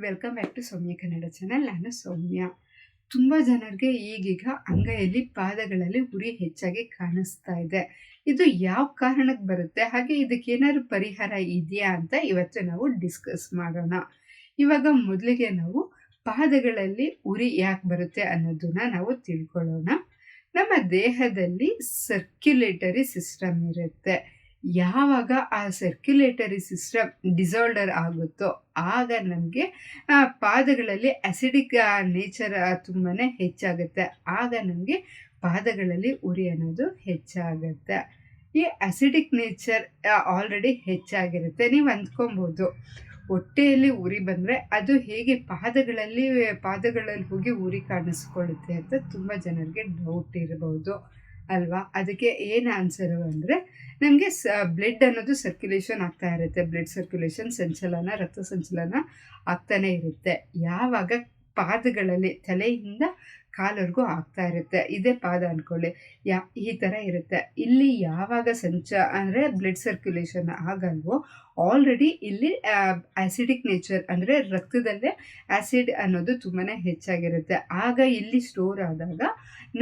Welcome back to Soumya Kannada channel ನಾನು ಸೌಮ್ಯ. ತುಂಬ ಜನರಿಗೆ ಈಗೀಗ ಅಂಗೈಯಲ್ಲಿ ಪಾದಗಳಲ್ಲಿ ಉರಿ ಹೆಚ್ಚಾಗಿ ಕಾಣಿಸ್ತಾ ಇದೆ. ಇದು ಯಾವ ಕಾರಣಕ್ಕೆ ಬರುತ್ತೆ? ಹಾಗೆ ಇದಕ್ಕೆ ಏನಾದ್ರು ಪರಿಹಾರ ಇದೆಯಾ ಅಂತ ಇವತ್ತು ನಾವು ಡಿಸ್ಕಸ್ ಮಾಡೋಣ. ಇವಾಗ ಮೊದಲಿಗೆ ನಾವು ಪಾದಗಳಲ್ಲಿ ಉರಿ ಯಾಕೆ ಬರುತ್ತೆ ಅನ್ನೋದನ್ನ ನಾವು ತಿಳ್ಕೊಳ್ಳೋಣ. ನಮ್ಮ ದೇಹದಲ್ಲಿ ಸರ್ಕ್ಯುಲೇಟರಿ ಸಿಸ್ಟಮ್ ಇರುತ್ತೆ. ಯಾವಾಗ ಆ ಸರ್ಕ್ಯುಲೇಟರಿ ಸಿಸ್ಟಮ್ ಡಿಸಾಲ್ಡರ್ ಆಗುತ್ತೋ ಆಗ ನಮಗೆ ಪಾದಗಳಲ್ಲಿ ಅಸಿಡಿಕ್ ನೇಚರ್ ತುಂಬಾ ಹೆಚ್ಚಾಗುತ್ತೆ. ಆಗ ನಮಗೆ ಪಾದಗಳಲ್ಲಿ ಉರಿ ಅನ್ನೋದು ಹೆಚ್ಚಾಗುತ್ತೆ. ಈ ಅಸಿಡಿಕ್ ನೇಚರ್ ಆಲ್ರೆಡಿ ಹೆಚ್ಚಾಗಿರುತ್ತೆ. ನೀವು ಅಂದ್ಕೊಬೋದು. ಹೊಟ್ಟೆಯಲ್ಲಿ ಉರಿ ಬಂದರೆ ಅದು ಹೇಗೆ ಪಾದಗಳಲ್ಲಿ ಪಾದಗಳಲ್ಲಿ ಹೋಗಿ ಉರಿ ಕಾಣಿಸ್ಕೊಳ್ಳುತ್ತೆ ಅಂತ ತುಂಬ ಜನರಿಗೆ ಡೌಟ್ ಇರಬಹುದು ಅಲ್ವಾ? ಅದಕ್ಕೆ ಏನು ಆನ್ಸರು ಅಂದರೆ, ನಮಗೆ ಸ ಬ್ಲಡ್ ಅನ್ನೋದು ಸರ್ಕ್ಯುಲೇಷನ್ ಆಗ್ತಾ ಇರುತ್ತೆ. ಬ್ಲಡ್ ಸರ್ಕ್ಯುಲೇಷನ್ ಸಂಚಲನ, ರಕ್ತ ಸಂಚಲನ ಆಗ್ತಾನೆ ಇರುತ್ತೆ. ಯಾವಾಗ ಪಾದಗಳಲ್ಲಿ, ತಲೆಯಿಂದ ಕಾಲವರೆಗೂ ಆಗ್ತಾ ಇರುತ್ತೆ. ಇದೇ ಪಾದ ಅಂದ್ಕೊಳ್ಳಿ ಯಾ, ಈ ಥರ ಇರುತ್ತೆ. ಇಲ್ಲಿ ಯಾವಾಗ ಸಂಚ ಅಂದರೆ ಬ್ಲಡ್ ಸರ್ಕ್ಯುಲೇಷನ್ ಆಗಲ್ವೋ ಆಲ್ರೆಡಿ ಇಲ್ಲಿ ಆ್ಯಸಿಡಿಕ್ ನೇಚರ್ ಅಂದರೆ ರಕ್ತದಲ್ಲೇ ಆ್ಯಸಿಡ್ ಅನ್ನೋದು ತುಂಬಾ ಹೆಚ್ಚಾಗಿರುತ್ತೆ. ಆಗ ಇಲ್ಲಿ ಸ್ಟೋರ್ ಆದಾಗ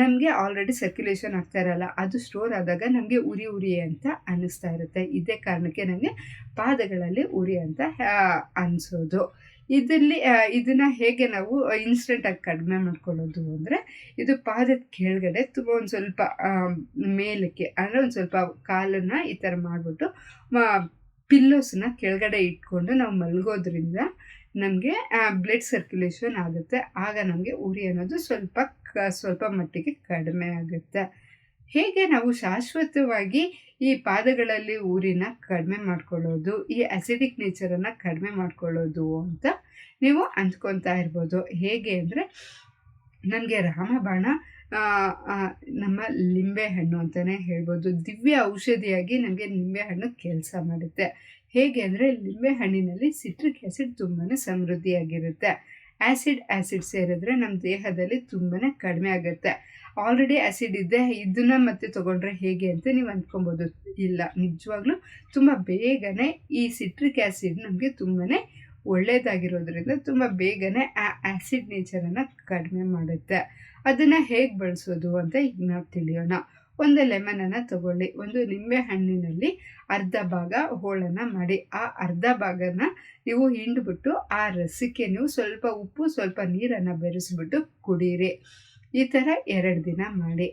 ನಮಗೆ ಆಲ್ರೆಡಿ ಸರ್ಕ್ಯುಲೇಷನ್ ಆಗ್ತಾ ಇರಲ್ಲ. ಅದು ಸ್ಟೋರ್ ಆದಾಗ ನಮಗೆ ಉರಿ ಉರಿ ಅಂತ ಅನ್ನಿಸ್ತಾ ಇರುತ್ತೆ. ಇದೇ ಕಾರಣಕ್ಕೆ ನನಗೆ ಪಾದಗಳಲ್ಲಿ ಉರಿ ಅಂತ ಅನಿಸೋದು. ಇದರಲ್ಲಿ ಇದನ್ನು ಹೇಗೆ ನಾವು ಇನ್ಸ್ಟೆಂಟಾಗಿ ಕಡಿಮೆ ಮಾಡ್ಕೊಳ್ಳೋದು ಅಂದರೆ, ಇದು ಪಾದದ ಕೆಳಗಡೆ ತುಂಬ ಒಂದು ಸ್ವಲ್ಪ ಮೇಲಕ್ಕೆ, ಅಂದರೆ ಒಂದು ಸ್ವಲ್ಪ ಕಾಲನ್ನು ಈ ಥರ ಮಾಡಿಬಿಟ್ಟು ಪಿಲ್ಲೋಸನ್ನ ಕೆಳಗಡೆ ಇಟ್ಕೊಂಡು ನಾವು ಮಲಗೋದ್ರಿಂದ ನಮಗೆ ಬ್ಲಡ್ ಸರ್ಕ್ಯುಲೇಷನ್ ಆಗುತ್ತೆ. ಆಗ ನಮಗೆ ಉರಿ ಅನ್ನೋದು ಸ್ವಲ್ಪ ಸ್ವಲ್ಪ ಮಟ್ಟಿಗೆ ಕಡಿಮೆ ಆಗುತ್ತೆ. ಹೇಗೆ ನಾವು ಶಾಶ್ವತವಾಗಿ ಈ ಪಾದಗಳಲ್ಲಿ ಊರಿನ ಕಡಿಮೆ ಮಾಡ್ಕೊಳ್ಳೋದು, ಈ ಅಸಿಡಿಕ್ ನೇಚರನ್ನು ಕಡಿಮೆ ಮಾಡ್ಕೊಳ್ಳೋದು ಅಂತ ನೀವು ಅಂದ್ಕೊತಾ ಇರ್ಬೋದು. ಹೇಗೆ ಅಂದರೆ ನನಗೆ ರಾಮಬಾಣ ನಮ್ಮ ಲಿಂಬೆ ಹಣ್ಣು ಅಂತಲೇ ಹೇಳ್ಬೋದು. ದಿವ್ಯ ಔಷಧಿಯಾಗಿ ನಮಗೆ ನಿಂಬೆ ಹಣ್ಣು ಕೆಲಸ ಮಾಡುತ್ತೆ. ಹೇಗೆ ಅಂದರೆ, ಲಿಂಬೆ ಹಣ್ಣಿನಲ್ಲಿ ಸಿಟ್ರಿಕ್ ಆ್ಯಸಿಡ್ ತುಂಬಾ ಸಮೃದ್ಧಿಯಾಗಿರುತ್ತೆ. ಆ್ಯಸಿಡ್ ಆ್ಯಸಿಡ್ ಸೇರಿದ್ರೆ ನಮ್ಮ ದೇಹದಲ್ಲಿ ತುಂಬಾ ಕಡಿಮೆ ಆಗುತ್ತೆ. ಆಲ್ರೆಡಿ ಆ್ಯಸಿಡ್ ಇದೆ ಇದನ್ನು ಮತ್ತೆ ತೊಗೊಂಡ್ರೆ ಹೇಗೆ ಅಂತ ನೀವು ಅಂದ್ಕೊಬೋದು. ಇಲ್ಲ, ನಿಜವಾಗ್ಲೂ ತುಂಬ ಬೇಗನೆ ಈ ಸಿಟ್ರಿಕ್ ಆ್ಯಸಿಡ್ ನಮಗೆ ತುಂಬಾ ಒಳ್ಳೆಯದಾಗಿರೋದ್ರಿಂದ ತುಂಬ ಬೇಗನೆ ಆ ಆ್ಯಸಿಡ್ ನೇಚರನ್ನು ಕಡಿಮೆ ಮಾಡುತ್ತೆ. ಅದನ್ನು ಹೇಗೆ ಬಳಸೋದು ಅಂತ ಈಗ ನಾವು ತಿಳಿಯೋಣ. ಒಂದು ಲೆಮನನ್ನು ತಗೊಳ್ಳಿ. ಒಂದು ನಿಂಬೆ ಹಣ್ಣಿನಲ್ಲಿ ಅರ್ಧ ಭಾಗ ಹೋಳನ್ನು ಮಾಡಿ. ಆ ಅರ್ಧ ಭಾಗನ ನೀವು ಹಿಂಡ್ಬಿಟ್ಟು ಆ ರಸಕ್ಕೆ ನೀವು ಸ್ವಲ್ಪ ಉಪ್ಪು, ಸ್ವಲ್ಪ ನೀರನ್ನು ಬೆರೆಸ್ಬಿಟ್ಟು ಕುಡೀರಿ. ಈ ಥರ ಎರಡು ದಿನ ಮಾಡಿ.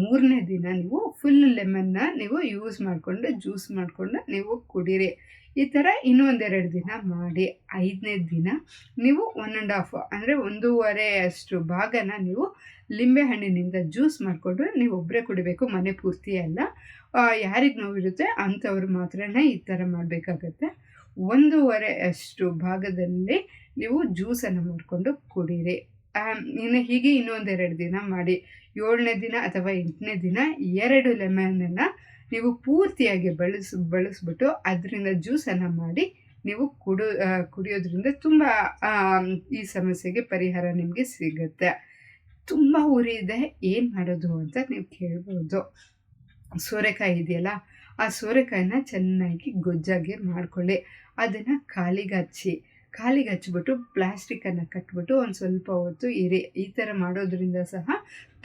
ಮೂರನೇ ದಿನ ನೀವು ಫುಲ್ ಲೆಮನ್ನ ನೀವು ಯೂಸ್ ಮಾಡಿಕೊಂಡು ಜ್ಯೂಸ್ ಮಾಡಿಕೊಂಡು ನೀವು ಕುಡೀರಿ. ಈ ಥರ ಇನ್ನೊಂದೆರಡು ದಿನ ಮಾಡಿ. ಐದನೇ ದಿನ ನೀವು ಒನ್ ಆ್ಯಂಡ್ ಹಾಫ್ ಅಂದರೆ ಒಂದೂವರೆ ಅಷ್ಟು ಭಾಗನ ನೀವು ಲಿಂಬೆ ಹಣ್ಣಿನಿಂದ ಜ್ಯೂಸ್ ಮಾಡಿಕೊಂಡು ನೀವು ಒಬ್ಬರೇ ಕುಡಿಬೇಕು, ಮನೆ ಪೂರ್ತಿ ಅಲ್ಲ. ಯಾರಿಗೆ ನೋವಿರುತ್ತೆ ಅಂಥವ್ರು ಮಾತ್ರನೇ ಈ ಥರ ಮಾಡಬೇಕಾಗತ್ತೆ. ಒಂದೂವರೆ ಅಷ್ಟು ಭಾಗದಲ್ಲಿ ನೀವು ಜ್ಯೂಸನ್ನು ಮಾಡಿಕೊಂಡು ಕುಡೀರಿ. ಇನ್ನು ಹೀಗೆ ಇನ್ನೊಂದೆರಡು ದಿನ ಮಾಡಿ, ಏಳನೇ ದಿನ ಅಥವಾ ಎಂಟನೇ ದಿನ ಎರಡು ಲೆಮನನ್ನು ನೀವು ಪೂರ್ತಿಯಾಗಿ ಬಳಸ್, ಬಳಸ್ಬಿಟ್ಟು ಅದರಿಂದ ಜ್ಯೂಸನ್ನು ಮಾಡಿ ನೀವು ಕುಡು ಕುಡಿಯೋದ್ರಿಂದ ತುಂಬ ಈ ಸಮಸ್ಯೆಗೆ ಪರಿಹಾರ ನಿಮಗೆ ಸಿಗುತ್ತೆ. ತುಂಬ ಉರಿ ಇದೆ, ಏನು ಮಾಡೋದು ಅಂತ ನೀವು ಕೇಳ್ಬೋದು. ಸೋರೆಕಾಯಿ ಇದೆಯಲ್ಲ, ಆ ಸೋರೆಕಾಯಿನ ಚೆನ್ನಾಗಿ ಗೊಜ್ಜಾಗಿ ಮಾಡಿಕೊಳ್ಳಿ. ಅದನ್ನು ಕಾಲಿಗೆ ಹಚ್ಚಿ ಕಾಲಿಗೆ ಹಚ್ಚಿಬಿಟ್ಟು ಪ್ಲಾಸ್ಟಿಕ್ಕನ್ನು ಕಟ್ಬಿಟ್ಟು ಒಂದು ಸ್ವಲ್ಪ ಹೊತ್ತು ಇರಿ, ಈ ಥರ ಮಾಡೋದ್ರಿಂದ ಸಹ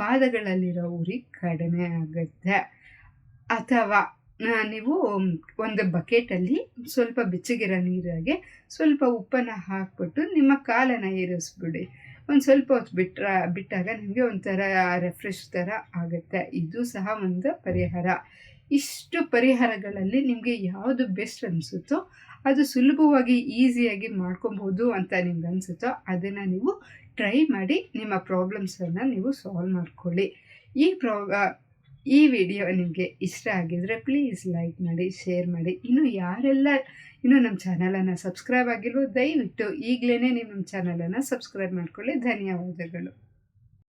ಪಾದಗಳಲ್ಲಿರೋ ಉರಿ ಕಡಿಮೆ ಆಗುತ್ತೆ. ಅಥವಾ ನೀವು ಒಂದು ಬಕೆಟಲ್ಲಿ ಸ್ವಲ್ಪ ಬೆಚ್ಚಗಿರೋ ನೀರಾಗೆ ಸ್ವಲ್ಪ ಉಪ್ಪನ್ನು ಹಾಕ್ಬಿಟ್ಟು ನಿಮ್ಮ ಕಾಲನ್ನು ಏರಿಸ್ಬಿಡಿ. ಒಂದು ಸ್ವಲ್ಪ ಹೊತ್ತು ಬಿಟ್ರ, ಬಿಟ್ಟಾಗ ನಿಮಗೆ ಒಂಥರ ರೆಫ್ರೆಶ್ ಥರ ಆಗುತ್ತೆ. ಇದು ಸಹ ಒಂದು ಪರಿಹಾರ. ಇಷ್ಟು ಪರಿಹಾರಗಳಲ್ಲಿ ನಿಮಗೆ ಯಾವುದು ಬೆಸ್ಟ್ ಅನಿಸುತ್ತೋ ಅದು ಸುಲಭವಾಗಿ ಈಸಿಯಾಗಿ ಮಾಡ್ಕೊಬೋದು ಅಂತ ನಿಮ್ಗೆ ಅನಿಸುತ್ತೋ ಅದನ್ನು ನೀವು ಟ್ರೈ ಮಾಡಿ ನಿಮ್ಮ ಪ್ರಾಬ್ಲಮ್ಸನ್ನು ನೀವು ಸಾಲ್ವ್ ಮಾಡ್ಕೊಳ್ಳಿ. ಈ ಪ್ರಾ ಈ ವಿಡಿಯೋ ನಿಮಗೆ ಇಷ್ಟ ಆಗಿದರೆ ಪ್ಲೀಸ್ ಲೈಕ್ ಮಾಡಿ, ಶೇರ್ ಮಾಡಿ. ಇನ್ನು ಯಾರೆಲ್ಲ, ಇನ್ನು ನಮ್ಮ ಚಾನಲನ್ನು ಸಬ್ಸ್ಕ್ರೈಬ್ ಆಗಿಲ್ವೋ ದಯವಿಟ್ಟು ಈಗಲೇ ನೀವು ನಮ್ಮ ಚಾನಲನ್ನು ಸಬ್ಸ್ಕ್ರೈಬ್ ಮಾಡ್ಕೊಳ್ಳಿ. ಧನ್ಯವಾದಗಳು.